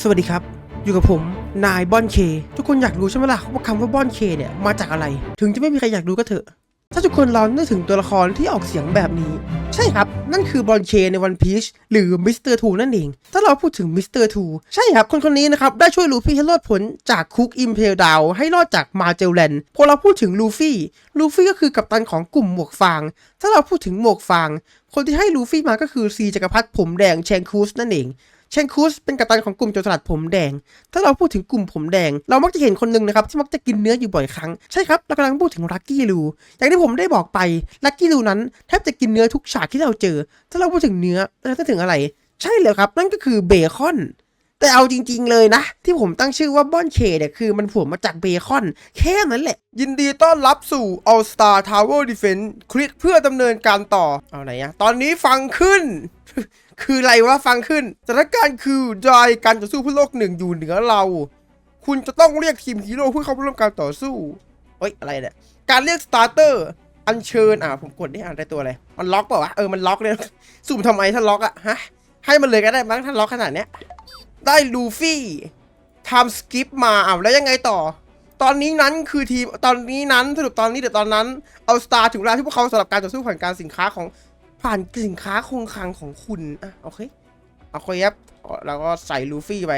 สวัสดีครับ อยู่กับผม นายบอนเค ทุกคนอยากรู้ใช่ไหมล่ะว่าคำว่าบอนเคเนี่ยมาจากอะไร ถึงจะไม่มีใครอยากรู้ก็เถอะ ถ้าทุกคนลองนึกถึงตัวละครที่ออกเสียงแบบนี้ ใช่ครับ นั่นคือบอลเคในวันพีชหรือมิสเตอร์ทูนั่นเอง ถ้าเราพูดถึงมิสเตอร์ทูใช่ครับ คนคนนี้นะครับ ได้ช่วยลูฟี่ให้รอดพ้นจากคุกอิมเพลดาวให้รอดจากมาเจลแลนพอเราพูดถึงลูฟี่ลูฟี่ก็คือกัปตันของกลุ่มหมวกฟาง ถ้าเราพูดถึงหมวกฟาง คนที่ให้ลูฟี่มาก็คือซีจักรพรรดิผมแดงแชงคูสนั่นเอง เชนคูสเป็นกัปตันของกลุ่มโจรสลัดผมแดง ถ้าเราพูดถึงกลุ่มผมแดง เรามักจะเห็นคนหนึ่งนะครับที่มักจะกินเนื้ออยู่บ่อยครั้ง ใช่ครับ เรากำลังพูดถึงลักกี้ลูอย่างที่ผมได้บอกไป ลักกี้ลูนั้นแทบจะกินเนื้อทุกฉากที่เราเจอ ถ้าเราพูดถึงเนื้อเราจะถึงอะไร ใช่เลยครับ นั่นก็คือเบคอน แต่เอาจริง ๆ เลยนะ ที่ผมตั้งชื่อว่าบอนเคเนี่ยคือมันผุมาจากเบคอน แค่นั้นแหละ ยินดีต้อนรับสู่ All Star Tower Defense คลิกเพื่อดำเนินการต่อ เอาไหนอะตอนนี้ฟังขึ้น คืออะไรวะฟังขึ้นสถานการณ์คือดอยการต่อสู้เพื่อโลกหนึ่งอยู่เหนือเรา คุณจะต้องเรียกทีมฮีโร่เพื่อเข้าร่วมการต่อสู้เฮ้ยอะไรเนี่ยการเรียกสตาร์เตอร์อัญเชิญอะผมกดได้อ่านได้ตัวอะไรมันล็อกเปล่าวะเออมันล็อกเลยสุ่มทำไมถ้าล็อกอะฮะให้มันเลยก็ได้มั้งถ้าล็อกขนาดเนี้ย ได้ลูฟี่ทำสกิปมาอ้าวแล้วยังไงต่อ ตอนนี้นั้นคือทีมตอนนี้นั้นสรุปตอนนี้เดี๋ยวตอนนั้นเอาสตาร์ถึงเวลาที่พวกเขาสำหรับการต่อสู้ผ่านการสินค้าของผ่านสินค้าคงคลังของคุณอะโอเคโอเคครับเราก็ใส่ลูฟี่ไป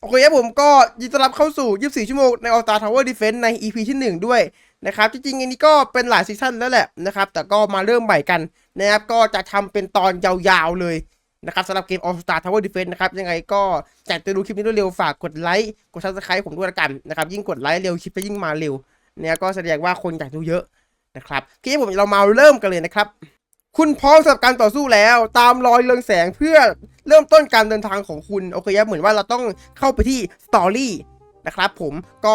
โอเคครับผมก็ยินดีรับเข้าสู่ 24 ชั่วโมงใน All Star Tower Defense ใน EP ที่ 1 ด้วยนะครับ จริงๆ อันนี้ก็เป็นหลายซีซั่นแล้วแหละนะครับ แต่ก็มาเริ่มใหม่กันนะครับ ก็จะทำเป็นตอนยาวๆเลย นะครับสำหรับเกม All Star Tower Defense นะครับยังไงก็อยากจะดูคลิปนี้ด้วยเร็วฝากกดไลค์กด Subscribe ผมด้วยละกันนะครับยิ่งกดไลค์เร็วคลิปจะยิ่งมาเร็วเนี่ยก็แสดงว่าคนอยากดูเยอะนะครับคลิปผมเรามาเริ่มกันเลยนะครับ คุณพร้อมสำหรับการต่อสู้แล้ว ตามรอยเรืองแสงเพื่อเริ่มต้นการเดินทางของคุณโอเคครับเหมือนว่าเราต้องเข้าไปที่สตอรี่นะครับผมก็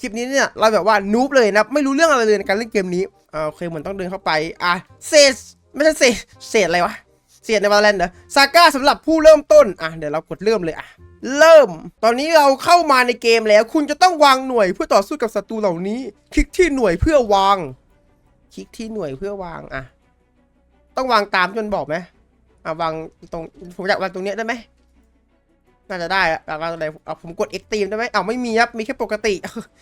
คลิปนี้เนี่ยเราแบบว่านูบเลยนะไม่รู้เรื่องอะไรเลยในการเล่นเกมนี้อ่าโอเคเหมือนต้องเดินเข้าไปอะเศษไม่ใช่เศษเศษอะไรวะ เศษในวาแลนด์เหรอซาก้าสำหรับผู้เริ่มต้น อะ เดี๋ยวเรากดเริ่มเลยอะ เริ่ม ตอนนี้เราเข้ามาในเกมแล้ว คุณจะต้องวางหน่วยเพื่อต่อสู้กับศัตรูเหล่านี้ คลิกที่หน่วยเพื่อวาง คลิกที่หน่วยเพื่อวางอะ ต้องวางตามจนบอกไหมอะวางตรงผมอยากวางตรงเนี้ยได้ไหม น่าจะได้อะวางตรงไหนเอาผมกด X ตีมได้ไหมเอาไม่มีครับ มีแค่ปกติ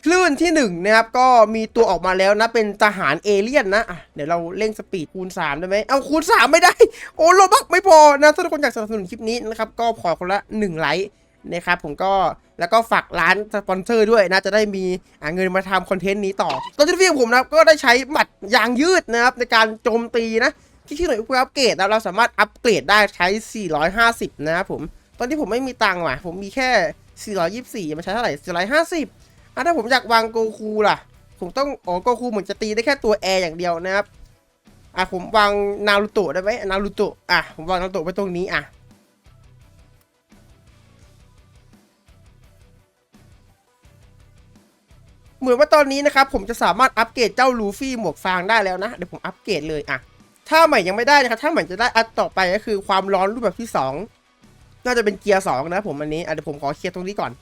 คลื่นที่หนึ่งนะครับ ก็มีตัวออกมาแล้วนะ เป็นทหารเอเลี่ยนนะอะเดี๋ยวเราเร่งสปีดคูณ 3 ได้ไหมเอาคูณ 3 ไม่ได้ โอ้โลบักไม่พอนะถ้าทุกคนอยากสนับสนุนคลิปนี้นะครับ ก็ขอคนละ 1 ไลค์นะครับผมก็แล้วก็ฝากร้านสปอนเซอร์ด้วยนะจะได้มีเงินมาทำคอนเทนต์นี้ต่อตอนที่พี่งผมนะก็ได้ใช้หมัดยางยืดนะครับในการโจมตีนะที่ที่หน่วยออัปเกรดนะเราสามารถอัปเกรดได้ใช้ 450 นะครับผม ตอนที่ผมไม่มีตังค์ว่ะ ผมมีแค่ 424 มันใช้เท่าไหร่450อะถ้าผมอยากวางโกคูล่ะ ผมต้องอ๋อโกคูเหมือนจะตีได้แค่ตัวแอร์อย่างเดียวนะครับ อะผมวางนารูโตะได้ไหมนารูโตะ อะผมวางนารูโตะไว้ตรงนี้อะเหมือนว่าตอนนี้นะครับผมจะสามารถอัปเกรดเจ้าลูฟี่หมวกฟางได้แล้วนะ เดี๋ยวผมอัปเกรดเลยอะถ้าใหม่ยังไม่ได้นะครับถ้าใหม่จะได้อันต่อไปก็คือความร้อนรูปแบบที่ 2 น่าจะเป็นเกียร์สองนะผมอันนี้เดี๋ยวผมขอเคลียร์ตรงนี้ก่อน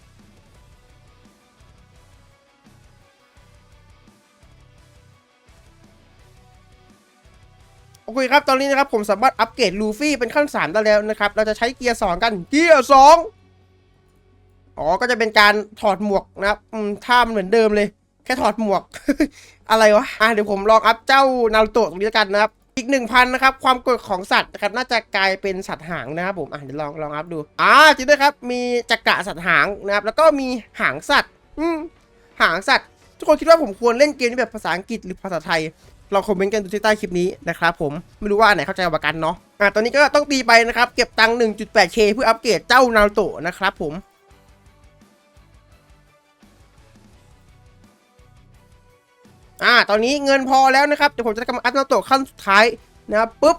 โอเคครับ ตอนนี้นะครับผมสามารถอัปเกรดลูฟี่เป็นขั้น3ได้แล้วนะครับ เราจะใช้เกียร์2กัน เกียร์2อ๋อ ก็จะเป็นการถอดหมวกนะครับท่ามันเหมือนเดิมเลย แค่ถอดหมวก อะไรวะ อะเดี๋ยวผมลองอัพเจ้านารูโตะตรงนี้แล้วกันนะครับ อีกหนึ่งพันนะครับ ความกดของสัตว์นะครับน่าจะกลายเป็นสัตว์หางนะครับผมอะเดี๋ยวลองลองอัพดูอ่าจริงด้วยครับมีจักระสัตว์หางนะครับแล้วก็มีหางสัตว์อืมหางสัตว์ ทุกคนคิดว่าผมควรเล่นเกมนี้แบบภาษาอังกฤษหรือภาษาไทยลองคอมเมนต์กันดูที่ใต้คลิปนี้นะครับผมไม่รู้ว่าอันไหนเข้าใจกว่ากันเนาะอะตอนนี้ก็ต้องตีไปนะครับเก็บตังค์ 1.8k เพื่ออัปเกรดเจ้านาโตะนะครับผม อ่า ตอนนี้เงินพอแล้วนะครับ เดี๋ยวผมจะทำอัพนาโตะขั้นสุดท้ายนะครับปุ๊บ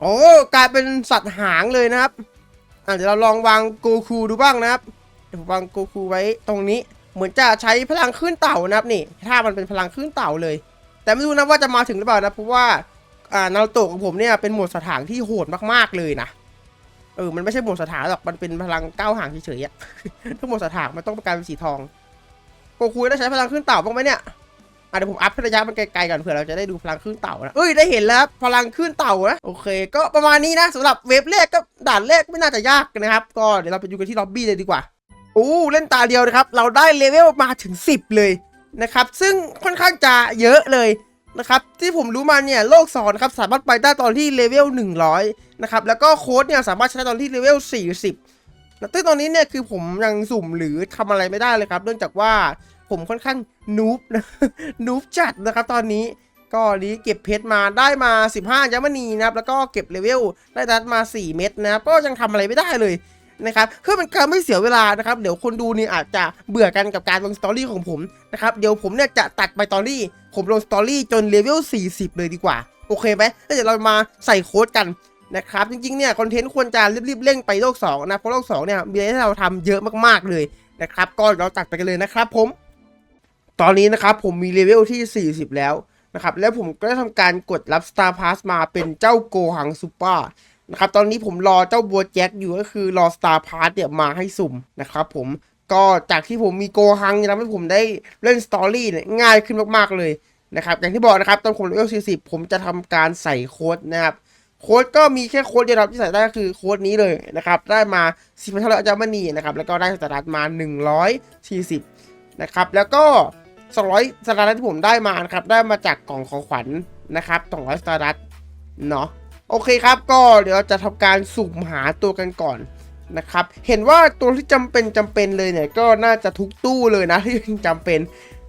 โอ้กลายเป็นสัตว์หางเลยนะครับ อ่าเดี๋ยวเราลองวางโกคูดูบ้างนะครับ เดี๋ยวผมวางโกคูไว้ตรงนี้ เหมือนจะใช้พลังขึ้นเต่านะครับนี่ ถ้ามันเป็นพลังขึ้นเต่าเลย แต่ไม่รู้นะว่าจะมาถึงหรือเปล่านะ เพราะว่า อ่านาโตะของผมเนี่ยเป็นหมวดสถานที่โหดมากๆเลยนะเออ มันไม่ใช่หมวดสถานหรอก มันเป็นพลังก้าวห่างเฉยๆอะถ้าหมวดสถานมันต้องประกลายเป็นสีทอง โกคูได้ใช้พลังขึ้นเต่าบ้างไหมเนี่ย เดี๋ยวผมอัพระยะมันไกลๆก่อนเผื่อเราจะได้ดูพลังขึ้นเต่านะเอ้ยได้เห็นแล้วพลังขึ้นเต่านะโอเค ก็ประมาณนี้นะสำหรับเวฟแรกก็ด่านแรกไม่น่าจะยากนะครับ ก็เดี๋ยวเราไปดูกันที่ล็อบบี้เลยดีกว่าโอ้เล่นตาเดียวนะครับเราได้เลเวลมาถึง 10 เลยนะครับซึ่งค่อนข้างจะเยอะเลยนะครับที่ผมรู้มาเนี่ยโลก2นครับสามารถไปได้ตอนที่เลเวล100นะครับแล้วก็โค้ดเนี่ยสามารถใช้ตอนที่เลเวล40นะซึ่งตอนนี้เนี่ยคือผมยังสุ่มหรือทำอะไรไม่ได้เลยครับ เนื่องจากว่า ผมค่อนข้างนูบนะนูบจัดนะครับตอนนี้ก็นี้เก็บเพชรมาได้มา 15ยัมมณีนะครับแล้วก็เก็บเลเวลได้ดัดมา 4 เม็ดนะครับก็ยังทำอะไรไม่ได้เลยนะครับเพื่อเป็นการไม่เสียเวลานะครับเดี๋ยวคนดูนี่อาจจะเบื่อกันกับการลงสตอรี่ของผมนะครับเดี๋ยวผมเนี่ยจะตัดไปตอรี่ ผมลงสตอรี่จนเลเวล 40 เลยดีกว่า โอเคไหมแล้วเดี๋ยวเรามาใส่โค้ดกันนะครับจริงๆเนี่ยคอนเทนต์ควรจะรีบๆเร่งไปโลก2นะเพราะโลก2เนี่ยมีอะไรให้เราทำเยอะมากๆเลยนะครับก็เราตัดไปกันเลยนะครับผม ตอนนี้นะครับผมมีเลเวลที่ 40 แล้วนะครับ แล้วผมก็ได้ทำการกดรับ Star Pass มาเป็นเจ้าโกหังซูเปอร์นะครับ ตอนนี้ผมรอเจ้าบัวแจ็คอยู่ก็คือรอ Star p a s s เนี่ยมาให้สุ่มนะครับผมก็จากที่ผมมีโกฮังทำให้ผมได้เล่นสตอรี่เนี่ยง่ายขึ้นมากๆเลยนะครับอย่างที่บอกนะครับตอนผมเลเวล 40 ผมจะทำการใส่โค้ดนะครับโค้ดก็มีแค่โค้ดเดียวครับที่ใส่ได้ก็คือโค้ดนี้เลยนะครับได้มา10พันเท่าไหร่อาจารย์มณีนะครับแล้วก็ได้สตาร์ทมา 140 นะครับแล้วก็ 200สตาร์ทที่ผมได้มานะครับ ได้มาจากกล่องของขวัญนะครับ200สตาร์ทเนาะโอเคครับก็เดี๋ยวจะทำการสุ่มหาตัวกันก่อนนะครับ เห็นว่าตัวที่จำเป็นจำเป็นเลยเนี่ยก็น่าจะทุกตู้เลยนะที่จำเป็น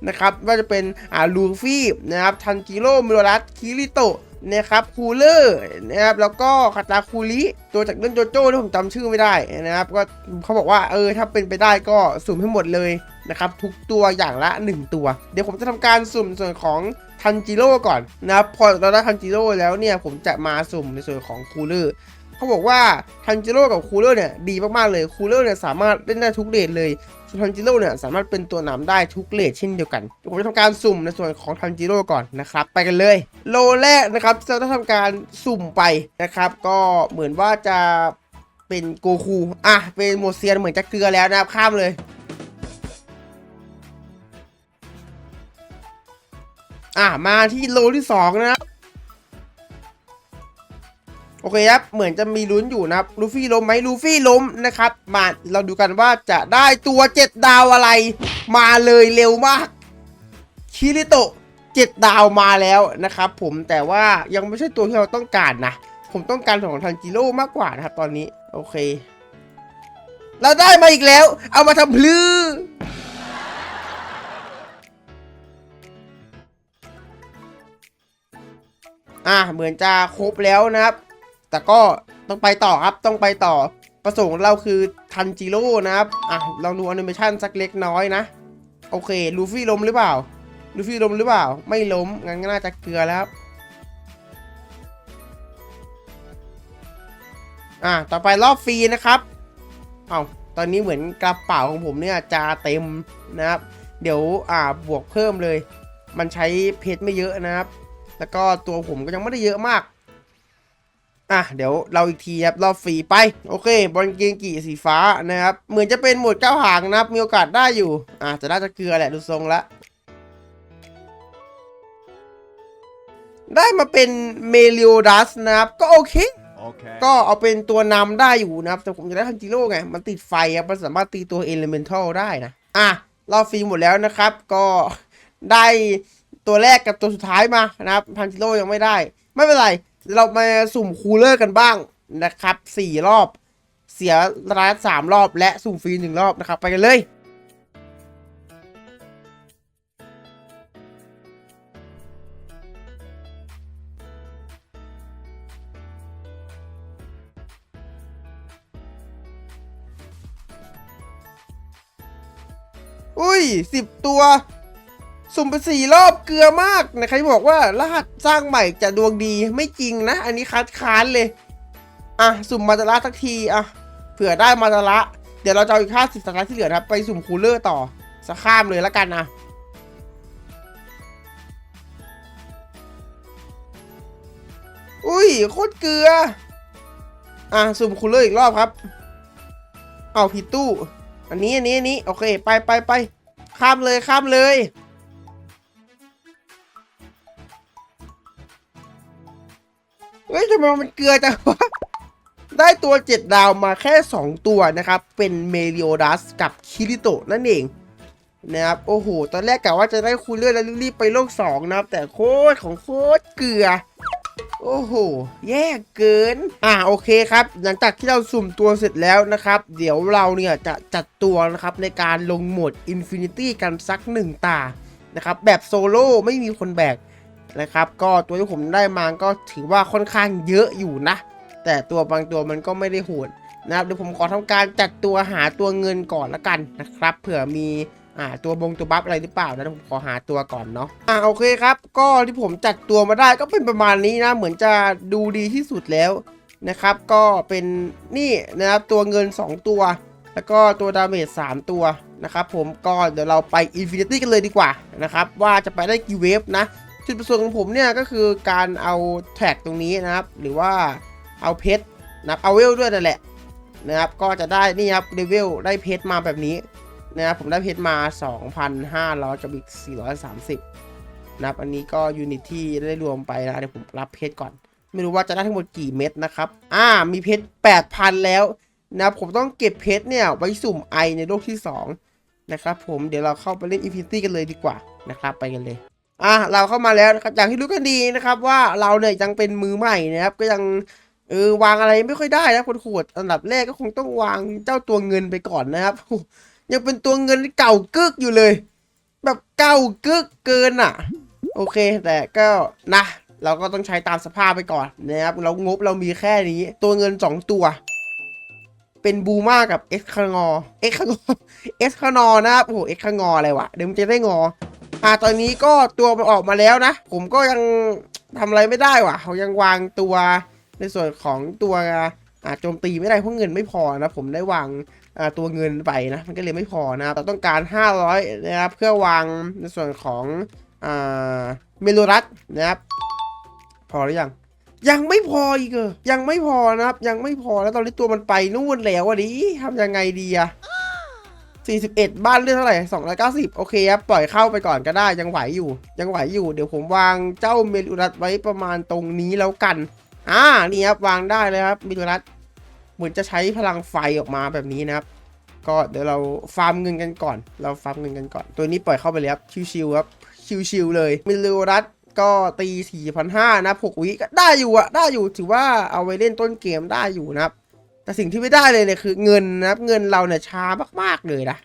นะครับว่าจะเป็นอ่าลูฟี่นะครับทันจิโร่มิโรรัสคิริโตะนะครับคูลเลอร์นะครับแล้วก็คาตาคูริตัวจากเรื่องโจโจ้ที่ผมจำชื่อไม่ได้นะครับ ก็เขาบอกว่าเออถ้าเป็นไปได้ก็สุ่มให้หมดเลย นะครับทุกตัวอย่างละ 1 ตัว เดี๋ยวผมจะทำการสุ่มส่วนของทันจิโร่ก่อนนะครับพอเราได้ทันจิโร่แล้วเนี่ยผมจะมาสุ่มในส่วนของคูลเลอร์เขาบอกว่าทันจิโร่กับคูลเลอร์เนี่ยดีมากๆเลยคูลเลอร์เนี่ยสามารถเล่นได้ทุกเลทเลยส่วนทันจิโร่เนี่ยสามารถเป็นตัวนำได้ทุกเลทเช่นเดียวกันเดี๋ยวผมจะทำการสุ่มในส่วนของทันจิโร่ก่อนนะครับ ไปกันเลย โลแรกนะครับจะต้องทำการสุ่มไปนะครับ ก็เหมือนว่าจะเป็นโกคูอะเป็นโมเซียนเหมือนจะเกลือแล้วนะครับข้ามเลย อะมาที่โลที่สองนะครับโอเคครับ เหมือนจะมีลุ้นอยู่นะครับลูฟี่ล้มไหมลูฟี่ล้มนะครับ มาเราดูกันว่าจะได้ตัวเจ็ดดาวอะไร มาเลยเร็วมากคิริโตะเจ็ดดาวมาแล้วนะครับผมแต่ว่ายังไม่ใช่ตัวที่เราต้องการนะ ผมต้องการของทันจิโร่มากกว่านะครับตอนนี้ โอเค เราได้มาอีกแล้ว เอามาทำพลือ อะเหมือนจะครบแล้วนะครับ แต่ก็ต้องไปต่อครับต้องไปต่อ ประสงค์เราคือทันจิโร่นะครับอะเราดูแอนิเมชันสักเล็กน้อยนะ โอเคลูฟี่ล้มหรือเปล่าลูฟี่ล้มหรือเปล่า ไม่ล้มงั้นก็น่าจะเกลือแล้วครับอะต่อไปรอบฟรีนะครับเอาตอนนี้เหมือนกระเป๋าของผมเนี่ยจะเต็มนะครับ เดี๋ยวอ่าบวกเพิ่มเลย มันใช้เพชรไม่เยอะนะครับ แล้วก็ตัวผมก็ยังไม่ได้เยอะมาก อะ เดี๋ยวเราอีกทีครับรอบฟรีไป โอเค บอลเกงกีสีฟ้านะครับ เหมือนจะเป็นหมวดเก้าหางนะครับ มีโอกาสได้อยู่ อะจะน่าจะเกลือแหละดูทรงละได้มาเป็นเมลิโอดัสนะครับ ก็โอเค Okay. ก็เอาเป็นตัวนำได้อยู่นะครับ แต่ผมจะได้ทันจิโร่ไง มันติดไฟครับ มันสามารถตีตัวเอลิเมนทัลได้นะ อะรอบฟรีหมดแล้วนะครับ ก็ได้ ตัวแรกกับตัวสุดท้ายมานะครับทันจิโร่ยังไม่ได้ ไม่เป็นไรเรามาสุ่มคูลเลอร์กันบ้างนะครับสี่รอบ เสียร้านสามรอบและสุ่มฟรีหนึ่งรอบนะครับ ไปกันเลยอุ้ยสิบตัว สุ่มไปสี่รอบเกลือมากนะใครบอกว่ารหัสสร้างใหม่จะดวงดีไม่จริงนะ อันนี้คัดค้านเลย อะ สุ่มมาตาระสักทีอะเผื่อได้มาตาระเดี๋ยวเราจะเอาอีกห้าสิบสตาร์ทที่เหลือนะครับไปสุ่มคูลเลอร์ต่อสักข้ามเลยละกันนะอุ้ยโคตรเกลือ อะสุ่มคูลเลอร์อีกรอบครับ เอาผิดตู้ อันนี้อันนี้อันนี้โอเค ไปไปไปข้ามเลยข้ามเลย ฮ้ยทำไมมันเกลือจังวะได้ตัว 7 ดาวมาแค่ 2 ตัวนะครับ เป็นเมลิโอดัสกับคิริโตะนั่นเองนะครับ โอ้โห ตอนแรกกะว่าจะได้คูลเลอร์แล้วรีบไปโลก 2 นะครับ แต่โคตรของโคตรเกลือ โอ้โห แย่เกิน อ่าโอเคครับ หลังจากที่เราสุ่มตัวเสร็จแล้วนะครับ เดี๋ยวเราเนี่ยจะจัดตัวนะครับในการลงโหมด Infinity กันสักหนึ่งตานะครับ แบบโซโล่ไม่มีคนแบก นะครับ ก็ตัวที่ผมได้มาก็ถือว่าค่อนข้างเยอะอยู่นะ แต่ตัวบางตัวมันก็ไม่ได้โหดนะครับเดี๋ยวผมขอทำการจัดตัวหาตัวเงินก่อนละกันนะครับ เผื่อมีอ่าตัวบงตัวบัฟอะไรหรือเปล่านะผมขอหาตัวก่อนเนาะอ่าโอเคครับ ก็ที่ผมจัดตัวมาได้ก็เป็นประมาณนี้นะ เหมือนจะดูดีที่สุดแล้วนะครับ ก็เป็นนี่นะครับตัวเงิน 2 ตัว แล้วก็ตัวดาเมจ3ตัวนะครับผมก็เดี๋ยวเราไปอินฟินิตี้กันเลยดีกว่านะครับว่าจะไปได้กี่เวฟนะ จุดประสงค์ของผมเนี่ยก็คือการเอาแท็กตรงนี้นะครับ หรือว่าเอาเพชรนะครับเอาเวลด้วยนั่นแหละนะครับก็จะได้นี่ครับเลเวลได้เพชรมาแบบนี้นะครับผมได้เพชรมา 2,500กับอีก 430นะครับอันนี้ก็ยูนิตที่ได้รวมไปนะเดี๋ยวผมรับเพชรก่อน ไม่รู้ว่าจะได้ทั้งหมดกี่เม็ดนะครับอ่ามีเพชร8,000 แล้วนะครับผมต้องเก็บเพชรเนี่ยไว้สุ่มไอในโลกที่ 2 นะครับผมเดี๋ยวเราเข้าไปเล่นอินฟินิตี้กันเลยดีกว่านะครับไปกันเลย อะเราเข้ามาแล้วนะครับอย่างที่รู้กันดีนะครับว่าเราเนี่ยยังเป็นมือใหม่นะครับ ก็ยังเออวางอะไรไม่ค่อยได้นะคนขวดอันดับแรกก็คงต้องวางเจ้าตัวเงินไปก่อนนะครับ ยังเป็นตัวเงินเก่ากึกอยู่เลย แบบเก่ากึกเกินอะ โอเค แต่ก็นะ เราก็ต้องใช้ตามสภาพไปก่อนนะครับเรางบเรามีแค่นี้ ตัวเงิน 2 ตัว เป็นบูมากับเอ็กคางอเอ็กคางอเอ็กคางอนะครับโอ้โหเอ็กคางออะไรวะเดี๋ยวมันจะได้งอ อ่าตอนนี้ก็ตัวมันออกมาแล้วนะ ผมก็ยังทำอะไรไม่ได้ว่ะเขายังวางตัวในส่วนของตัวอ่าโจมตีไม่ได้เพราะเงินไม่พอนะผมได้วางอ่าตัวเงินไปนะมันก็เลยไม่พอนะครับเราต้องการ 500นะครับเพื่อวางในส่วนของอ่าเมโลรัสนะครับพอหรือยังยังไม่พออีกเหรอยังไม่พอนะครับ ยังไม่พอแล้วตอนนี้ตัวมันไปนู่นแล้วอะดิทำยังไงดีอะ 41 บ้านเลือดเท่าไหร่290 โอเคครับ ปล่อยเข้าไปก่อนก็ได้ยังไหวอยู่ ยังไหวอยู่ เดี๋ยวผมวางเจ้าเมลูรัสไว้ประมาณตรงนี้แล้วกัน อ่า นี่ครับ วางได้เลยครับเมลูรัสเหมือนจะใช้พลังไฟออกมาแบบนี้นะครับ ก็เดี๋ยวเราฟาร์มเงินกันก่อน เราฟาร์มเงินกันก่อน ตัวนี้ปล่อยเข้าไปเลยครับ ชิวๆครับ ชิวๆเลยเมลูรัสก็ตี4,500นะ6วิก็ได้อยู่อะได้อยู่ ถือว่าเอาไว้เล่นต้นเกมได้อยู่นะครับ แต่สิ่งที่ไม่ได้เลยเนี่ยคือเงินนะครับเงินเราเนี่ยช้ามากๆเลยนะ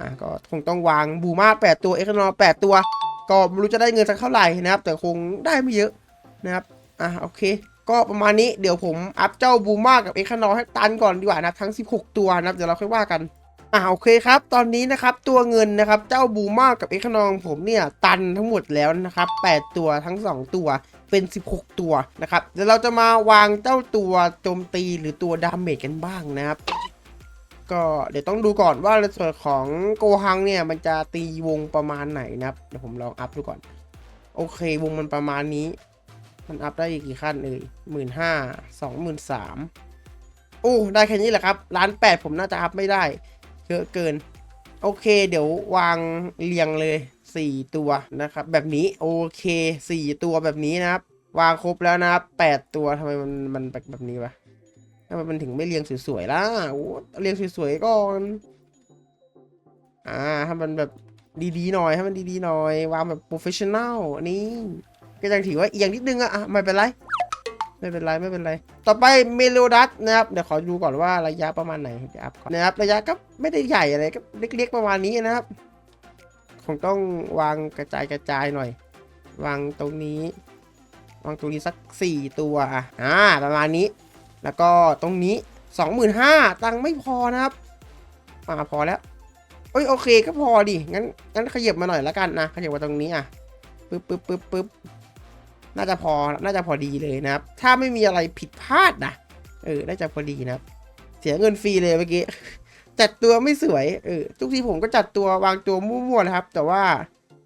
อะก็คงต้องวางบูมา8ตัวเอ็กซ์นอ8ตัว ก็ไม่รู้จะได้เงินสักเท่าไหร่นะครับ แต่คงได้ไม่เยอะนะครับอะโอเค ก็ประมาณนี้เดี๋ยวผมอัพเจ้าบูมากับเอ็กซ์นอให้ตันก่อนดีกว่านะทั้ง 16 ตัวนะครับเดี๋ยวเราค่อยว่ากัน อ่าโอเคครับ ตอนนี้นะครับตัวเงินนะครับเจ้าบูมากับเอ็กนองผมเนี่ยตันทั้งหมดแล้วนะครับ8ตัวทั้ง 2 ตัวเป็น 16 ตัวนะครับเดี๋ยวเราจะมาวางเจ้าตัวโจมตีหรือตัวดาเมจกันบ้างนะครับ ก็เดี๋ยวต้องดูก่อนว่าในส่วนของโกฮังเนี่ยมันจะตีวงประมาณไหนนะครับเดี๋ยวผมลองอัพดูก่อน โอเควงมันประมาณนี้ มันอัพได้อีกกี่ขั้นเอ่ยหมื่นห้าสองหมื่นสามโอ้ได้แค่นี้แหละครับล้านแปดผมน่าจะอัพไม่ได้ เยอะเกิน โอเค เดี๋ยววางเรียงเลย 4 ตัวนะครับ แบบนี้โอเค 4 ตัวแบบนี้นะครับ วางครบแล้วนะครับ 8 ตัวทำไมมันมันแบบแบบนี้วะทำไมมันถึงไม่เรียงสวยๆล่ะโอ้เรียงสวยๆก่อนอ่าให้มันแบบดีๆหน่อยให้มันดีๆหน่อย วางแบบโปรเฟชชั่นแนลนี่ก็ยังถือว่าเอียงนิดนึงอะอะไม่เป็นไร ไม่เป็นไรไม่เป็นไร ต่อไปเมโลดัสนะครับเดี๋ยวขอดูก่อนว่าระยะประมาณไหนจะอัพก่อนนะครับระยะก็ไม่ได้ใหญ่อะไรก็เล็กๆประมาณนี้นะครับ คงต้องวางกระจายกระจายหน่อย วางตรงนี้ วางตรงนี้สัก 4 ตัวอะอ่าประมาณนี้ แล้วก็ตรงนี้ 25,000ตังค์ไม่พอนะครับอ่าพอแล้วเอ้ยโอเคก็พอดิงั้นงั้นขยับมาหน่อยแล้วกันนะขยับมาตรงนี้อะปึ๊บปึ๊บปึ๊บปึ๊บ น่าจะพอน่าจะพอดีเลยนะครับ ถ้าไม่มีอะไรผิดพลาดนะเออน่าจะพอดีนะครับ เสียเงินฟรีเลยเมื่อกี้จัดตัวไม่สวยเออทุกทีผมก็จัดตัววางตัวมั่วๆนะครับ แต่ว่า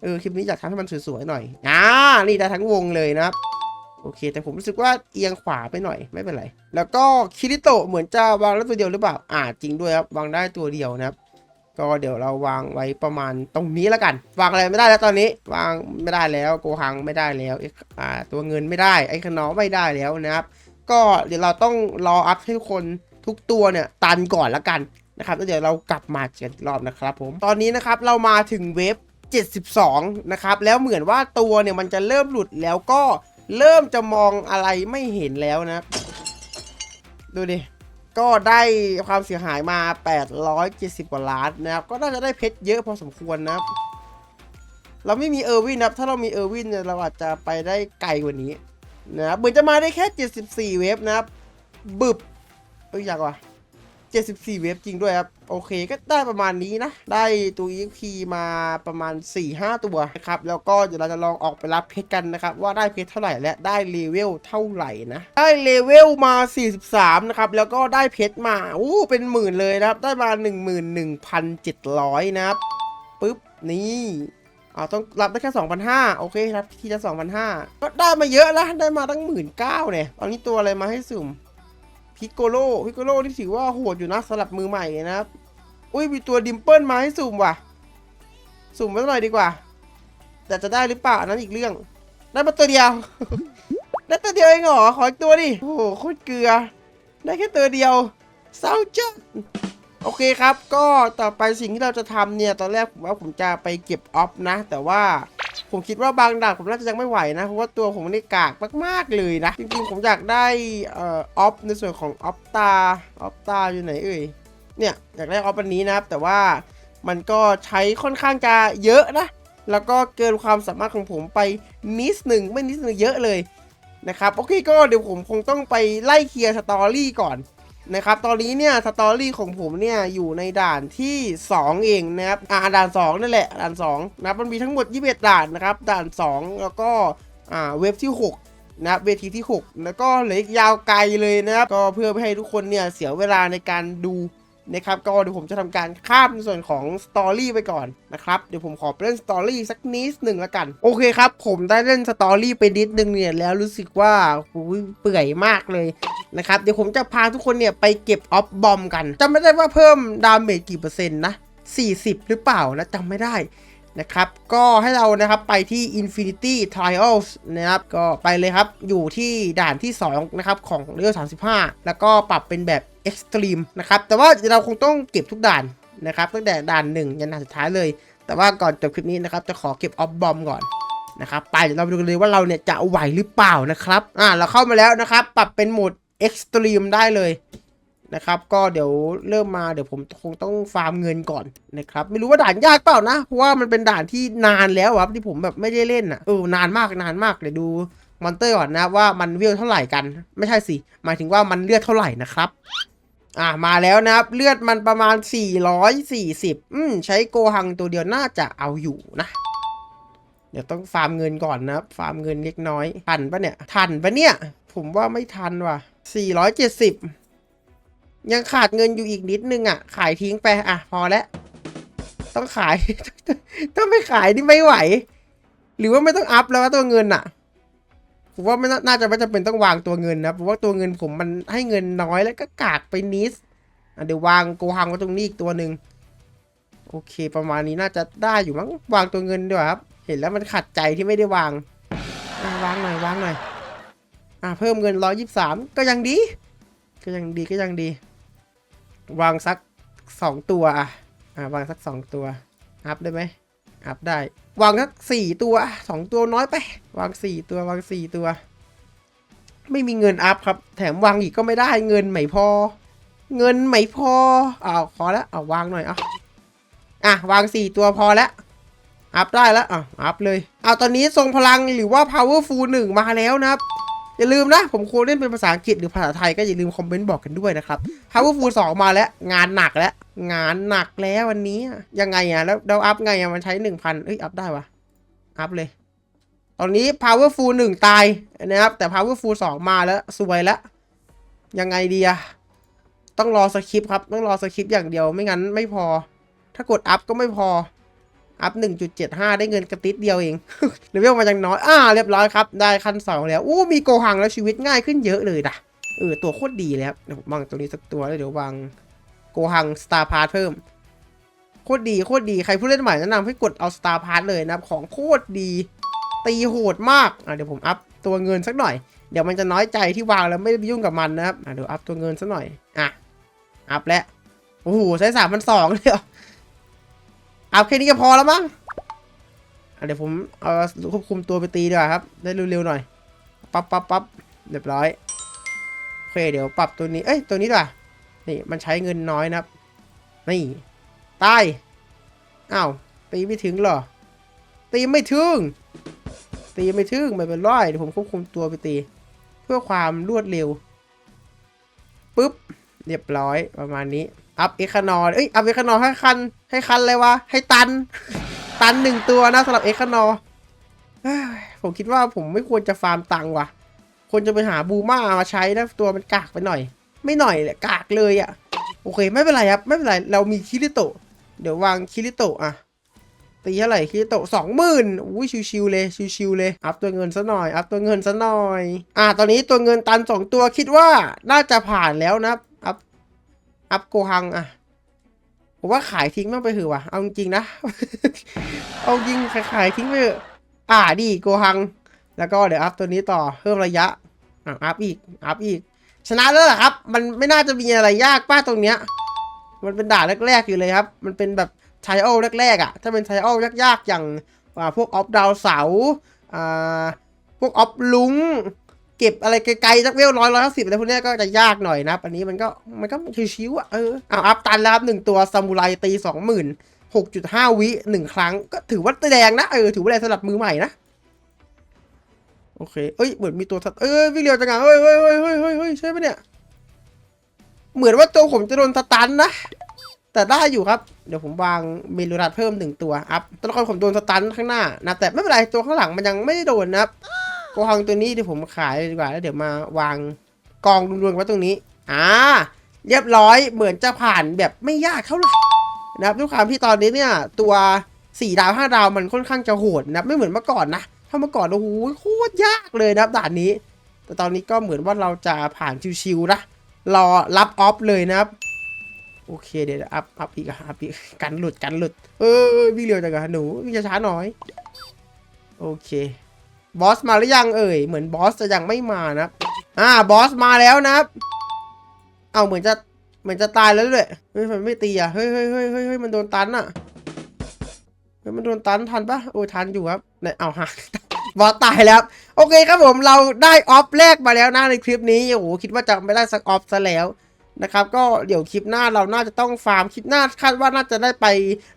เออคลิปนี้อยากทำให้มันสวยๆหน่อยอ่านี่ได้ทั้งวงเลยนะครับโอเค แต่ผมรู้สึกว่าเอียงขวาไปหน่อยไม่เป็นไร แล้วก็คิริโตะเหมือนจะวางได้ตัวเดียวหรือเปล่าอ่าจริงด้วยครับวางได้ตัวเดียวนะครับ ก็เดี๋ยวเราวางไว้ประมาณตรงนี้แล้วกัน วางอะไรไม่ได้แล้วตอนนี้ วางไม่ได้แล้วโกหังไม่ได้แล้วอ่าตัวเงินไม่ได้ไอ้ขนอไม่ได้แล้วนะครับ ก็เดี๋ยวเราต้องรออัพให้ทุกคนทุกตัวเนี่ยตันก่อนละกันนะครับแล้วเดี๋ยวเรากลับมาเจอกันรอบนะครับผมตอนนี้นะครับเรามาถึงเว็บ72 นะครับ แล้วเหมือนว่าตัวเนี่ยมันจะเริ่มหลุดแล้วก็เริ่มจะมองอะไรไม่เห็นแล้วนะ ดูดิ ก็ได้ความเสียหายมา 870 กว่าล้านนะครับ ก็น่าจะได้เพชรเยอะพอสมควรนะครับ เราไม่มีเออร์วินนะครับ ถ้าเรามีเออร์วินเนี่ยเราอาจจะไปได้ไกลกว่านี้นะครับเหมือนจะมาได้แค่ 74 เวฟนะครับ บึบเอ้ยอยากว่ะ 74 เวฟจริงด้วยครับ โอเคก็ได้ประมาณนี้นะ ได้ตัว EXP มาประมาณ 4-5 ตัวนะครับ แล้วก็เดี๋ยวเราจะลองออกไปรับเพชรกันนะครับ ว่าได้เพชรเท่าไหร่และได้เลเวลเท่าไหร่นะ ได้เลเวลมา 43 นะครับ แล้วก็ได้เพชรมาอู้เป็นหมื่นเลยนะครับ ได้มา 11,700 นะครับปึ๊บนี่อ่าต้องรับได้แค่ 2,500 โอเคครับ ทีละ2,500 ก็ได้มาเยอะแล้ว ได้มาตั้ง 19,000เนี่ยตอนนี้ตัวอะไรมาให้สุ่ม พิกโกโลพิกโกโลนี่ถือว่าโหดอยู่นะสำหรับมือใหม่นะครับ อุ้ยมีตัวดิมเปิลมาให้สุ่มว่ะ สุ่มไว้หน่อยดีกว่า แต่จะได้หรือเปล่านนั้นอีกเรื่อง ได้มาตัวเดียว ได้ตัวเดียวเองเหรอ ขออีกตัวดิ โอ้โหโคตรเกลือ ได้แค่ตัวเดียวเศร้าจังโอเคครับ ก็ต่อไปสิ่งที่เราจะทำเนี่ย ตอนแรกผมว่าผมจะไปเก็บออฟนะ แต่ว่า ผมคิดว่าบางด่านผมน่าจะยังไม่ไหวนะ เพราะว่าตัวผมนี่กากมากๆเลยนะ จริงๆ ผมอยากได้เอ่อออฟในส่วนของออฟตาออฟตาอยู่ไหนเอ่ย เนี่ยอยากได้ออฟอันนี้นะครับ แต่ว่ามันก็ใช้ค่อนข้างจะเยอะนะ แล้วก็เกินความสามารถของผมไปนิดหนึ่งไม่นิดหนึ่งเยอะเลยนะครับ โอเคก็เดี๋ยวผมคงต้องไปไล่เคลียร์สตอรี่ก่อน นะครับตอนนี้เนี่ยสตอรี่ของผมเนี่ยอยู่ในด่านที่ 2 เองนะครับอ่าด่าน2นั่นแหละด่าน2นะมันมีทั้งหมด 21 ด่านนะครับด่าน 2 แล้วก็อ่าเว็บที่ 6นะครับเวทีที่ 6 แล้วก็เหลืออีกยาวไกลเลยนะครับ ก็เพื่อไม่ให้ทุกคนเนี่ยเสียเวลาในการดู นะครับก็เดี๋ยวผมจะทำการข้ามในส่วนของสตอรี่ไปก่อนนะครับเดี๋ยวผมขอเล่นสตอรี่สักนิดหนึ่งละกัน โอเคครับ ผมได้เล่นสตอรี่ไปนิดนึงเนี่ยแล้วรู้สึกว่าหูยเปื่อยมากเลยนะครับเดี๋ยวผมจะพาทุกคนเนี่ยไปเก็บออฟบอมกันจำไม่ได้ว่าเพิ่มดาเมจกี่เปอร์เซ็นต์นะ40 หรือเปล่านะจำไม่ได้ นะครับ ก็ให้เรานะครับไปที่ Infinity Trials นะครับ ก็ไปเลยครับ อยู่ที่ด่านที่ 2 นะครับ ของเรือ35 แล้วก็ปรับเป็นแบบ Extreme นะครับ แต่ว่าเราคงต้องเก็บทุกด่านนะครับ ตั้งแต่ด่าน 1 ยันด่านสุดท้ายเลย แต่ว่าก่อนจบคลิปนี้นะครับ จะขอเก็บออฟบอมก่อนนะครับไปเดี๋ยวเราไปดูกันเลยว่าเราเนี่ยจะไหวหรือเปล่านะครับ อ่าเราเข้ามาแล้วนะครับ ปรับเป็นโหมด Extreme ได้เลย นะครับ ก็เดี๋ยวเริ่มมาเดี๋ยวผมคงต้องฟาร์มเงินก่อนนะครับ ไม่รู้ว่าด่านยากเปล่านะ เพราะว่ามันเป็นด่านที่นานแล้วครับที่ผมแบบไม่ได้เล่นอะเออนานมากนานมากเลยดูมอนเตอร์ก่อนนะว่ามันเวลเท่าไหร่กัน ไม่ใช่สิหมายถึงว่ามันเลือดเท่าไหร่นะครับอ่ามาแล้วนะครับ เลือดมันประมาณ 440 อืมใช้โกหังตัวเดียวน่าจะเอาอยู่นะ เดี๋ยวต้องฟาร์มเงินก่อนนะครับ ฟาร์มเงินเล็กน้อย ทันปะเนี่ย ทันปะเนี่ย ผมว่าไม่ทันว่ะ 470 ยังขาดเงินอยู่อีกนิดนึงอะ ขายทิ้งไปอะพอแล้วต้องขาย ถ้าไม่ขายนี่ไม่ไหว หรือว่าไม่ต้องอัพแล้ววะตัวเงินอะผมว่าไม่น่าจะไม่จำเป็นต้องวางตัวเงินนะเพราะว่าตัวเงินผมมันให้เงินน้อยแล้วก็กากไปนิดอะเดี๋ยววางโกหังไว้ตรงนี้อีกตัวหนึ่งโอเค ประมาณนี้น่าจะได้อยู่มั้งวางตัวเงินด้วยครับ เห็นแล้วมันขัดใจที่ไม่ได้วางวางหน่อยวางหน่อยอะเพิ่มเงินร้อยยี่สามก็ยังดี ก็ยังดีก็ยังดี วางสักสองตัวอะอ่าวางสักสองตัว อัพได้ไหมอัพได้ วางสักสี่ตัวสองตัวน้อยไป วางสี่ตัววางสี่ตัว ไม่มีเงินอัพครับ แถมวางอีกก็ไม่ได้เงินไม่พอ เงินไม่พออ้าวพอแล้วเอาวางหน่อยอะอะวางสี่ตัวพอแล้วอัพได้แล้วอะอัพเลยเอาตอนนี้ทรงพลังหรือว่า powerful หนึ่งมาแล้วนะครับ อย่าลืมนะ ผมควรเล่นเป็นภาษาอังกฤษหรือภาษาไทยก็อย่าลืมคอมเมนต์บอกกันด้วยนะครับ Powerful 2มาแล้ว งานหนักแล้ว งานหนักแล้ววันนี้ ยังไงอะ แล้วเราอัพไงอะ มันใช้1,000เอ้ย อัพได้วะอัพเลย ตอนนี้ Powerful 1ตายนะครับ แต่ Powerful 2มาแล้วสวยแล้ว ยังไงดีอะต้องรอสคริปต์ครับ ต้องรอสคริปต์อย่างเดียว ไม่งั้นไม่พอ ถ้ากดอัพก็ไม่พอ อัพ 1.75 ได้เงินกระติดเดียวเองเลเวลมาจังน้อย อ่า เรียบร้อยครับ ได้ขั้นสองแล้ว อู้ มีโกหังแล้วชีวิตง่ายขึ้นเยอะเลยนะเออ ตัวโคตรดีเลยครับ เดี๋ยวผมวางตัวนี้สักตัวแล้วเดี๋ยววางโกหังสตาร์พาร์ทเพิ่ม โคตรดี โคตรดี ใครผู้เล่นใหม่แนะนำให้กดเอาสตาร์พาร์ทเลยนะครับของโคตรดี ตีโหดมาก อะเดี๋ยวผมอัพตัวเงินสักหน่อย เดี๋ยวมันจะน้อยใจที่วางแล้วไม่ได้ไปยุ่งกับมันนะครับ อะเดี๋ยวอัพตัวเงินซะหน่อย อะ อัพแล้ว โอ้โห ใช้สามพันสองเลยเห รออัพแค่นี้ก็พอแล้วมั้งเดี๋ยวผมเอาควบคุมตัวไปตีดีกว่าครับ ได้เร็วๆหน่อย ปั๊บปั๊บปั๊บเรียบร้อย โอเค เดี๋ยวปรับตัวนี้ เอ้ย ตัวนี้ดีกว่านี่ มันใช้เงินน้อยนะครับ นี่ ตาย อ้าว ตีไม่ถึงหรอ ตีไม่ถึง ตีไม่ถึง ไม่เป็นไรเดี๋ยวผมควบคุมตัวไปตี เพื่อความรวดเร็วปุ๊บ เรียบร้อยประมาณนี้ อัพเอคานอเอ้ยอัพเอคานอให้คัน ให้คันเลยวะ ให้ตัน ตันหนึ่งตัวนะสำหรับเอคานอผมคิดว่าผมไม่ควรจะฟาร์มตังว่ะ ควรจะไปหาบูม่ามาใช้นะตัวมันกากไปหน่อย ไม่หน่อยแหละกากเลยอะ่ะ โอเคไม่เป็นไรครับ ไม่เป็นไร เรามีคิริโตะ เดี๋ยววางคิริโตะอะ ตีเท่าไหร่คิริโตะสองหมื่นอุ้ยชิวๆเลยชิวๆเลยอัพตัวเงินซะหน่อยอัพตัวเงินซะหน่อย อะตอนนี้ตัวเงินตันสองตัวคิดว่าน่าจะผ่านแล้วนะครับ อัพโกหังอะผมว่าขายทิ้งมากไปเถอะว่ะ เอาจริงนะ เอาจริงขายขายทิ้งไปเถอะอ่าดีโกหัง แล้วก็เดี๋ยวอัพตัวนี้ต่อเพิ่มระยะอะอัพอีก อัพอีก ชนะแล้วเหรอครับ มันไม่น่าจะมีอะไรยากป้าตรงเนี้ย มันเป็นด่านแรกๆอยู่เลยครับ มันเป็นแบบไทโอแรกๆอะ ถ้าเป็นไทโอยากๆอย่างพวกออฟดาวเสา อ่า พวกออฟลุง เก็บอะไรไกลๆสักเวลร้อยร้อยห้าสิบอะไรพวกเนี้ยก็จะยากหน่อยนะอันนี้มันก็มันก็ชิวๆอะเออเอาอัพตันแล้วครับหนึ่งตัวซามูไรตีสองหมื่นหกจุดห้าวิหนึ่งครั้ง ก็ถือว่าแดงนะเออถือว่าแดงสำหรับมือใหม่นะโอเค เอ้ย เหมือนมีตัวสัตว์เอ้ย วิ่งเร็วจังอะเฮ้ยเฮ้ยเฮ้ยเฮ้ยเฮ้ยเฮ้ยใช่ปะเนี่ย เหมือนว่าตัวผมจะโดนสตันนะ แต่ได้อยู่ครับ เดี๋ยวผมวางเมลูรัดเพิ่มหนึ่งตัว อัพ ตัวละครผมโดนสตันข้างหน้า นะ แต่ไม่เป็นไร ตัวข้างหลังมันยังไม่ได้โดนนะครับ กหังตัวนี้เดี๋ยวผมขายดีกว่าแล้วเดี๋ยวมาวางกองรวมๆไว้ตรงนี้ อ่า เรียบร้อยเหมือนจะผ่านแบบไม่ยากเท่าไหร่นะครับด้วยความที่ตอนนี้เนี่ย ตัวสี่ดาวห้าดาวมันค่อนข้างจะโหดนะไม่เหมือนเมื่อก่อนนะถ้าเมื่อก่อนโอ้โหโคตรยากเลยนะครับด่านนี้ แต่ตอนนี้ก็เหมือนว่าเราจะผ่านชิวๆนะรอรับออฟเลยนะครับโอเคเดี๋ยวอัพอัพอีกอัพอีกกันหลุดกันหลุดเออวิ่งเร็วจังอะหนูวิ่งช้าหน่อย โอเค บอสมาหรือยังเอ่ย เหมือนบอสจะยังไม่มานะครับอ่าบอสมาแล้วนะครับเอาเหมือนจะเหมือนจะตายแล้วด้วยเฮ้ยมันไม่ตีอะเฮ้ยเฮ้ยเฮ้ยเฮ้ยเฮ้ยมันโดนตันอะเฮ้ยมันโดนตันทันปะโอ้ยทันอยู่ครับเนี่ยเอาหักบอสตายแล้ว โอเคครับผมเราได้ออฟแรกมาแล้วนะในคลิปนี้โอ้โหคิดว่าจะไม่ได้สักออฟซะแล้วนะครับก็เดี๋ยวคลิปหน้าเราน่าจะต้องฟาร์มคลิปหน้าคาดว่าน่าจะได้ไป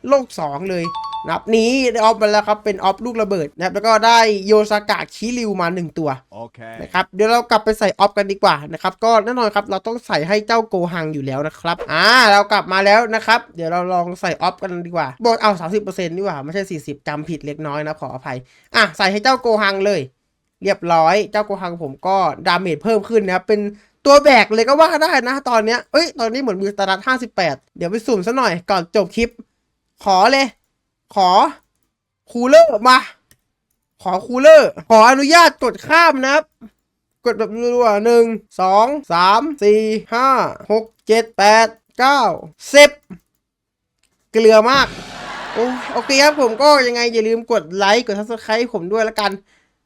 โลก 2 เลย นะครับนี้ได้ออฟมาแล้วครับเป็นออฟลูกระเบิดนะครับแล้วก็ได้โยซากะคิริวมา 1 ตัว Okay. นะครับเดี๋ยวเรากลับไปใส่ออฟกันดีกว่านะครับก็แน่นอนครับเราต้องใส่ให้เจ้าโกหังอยู่แล้วนะครับอ่าเรากลับมาแล้วนะครับเดี๋ยวเราลองใส่ออฟกันดีกว่าบอกเอา 30%ดีกว่าไม่ใช่ 40จำผิดเล็กน้อยนะขออภัยอะใส่ให้เจ้าโกหังเลย เรียบร้อยเจ้าโกหังผมก็ดาเมจเพิ่มขึ้นนะครับเป็นตัวแบกเลยก็ว่าได้นะตอนเนี้ยเอ้ยตอนนี้เหมือนมีสตาร์ท58เดี๋ยวไปสุ่มซะหน่อยก่อนจบคลิป ขอเลย ขอคูลเลอร์มา ขอคูลเลอร์ ขออนุญาตกดข้ามนะครับ กดแบบรัวๆหนึ่งสองสามสี่ห้าหกเจ็ดแปดเก้าสิบเกลือมากโอ้โอเคครับผมก็ยังไงอย่าลืมกดไลค์กด subscribe ผมด้วยละกัน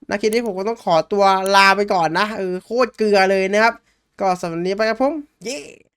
นะคลิปนี้ผมก็ต้องขอตัวลาไปก่อนนะเออโคตรเกลือเลยนะครับ ก็สำหรับวันนี้ไปครับผมเย้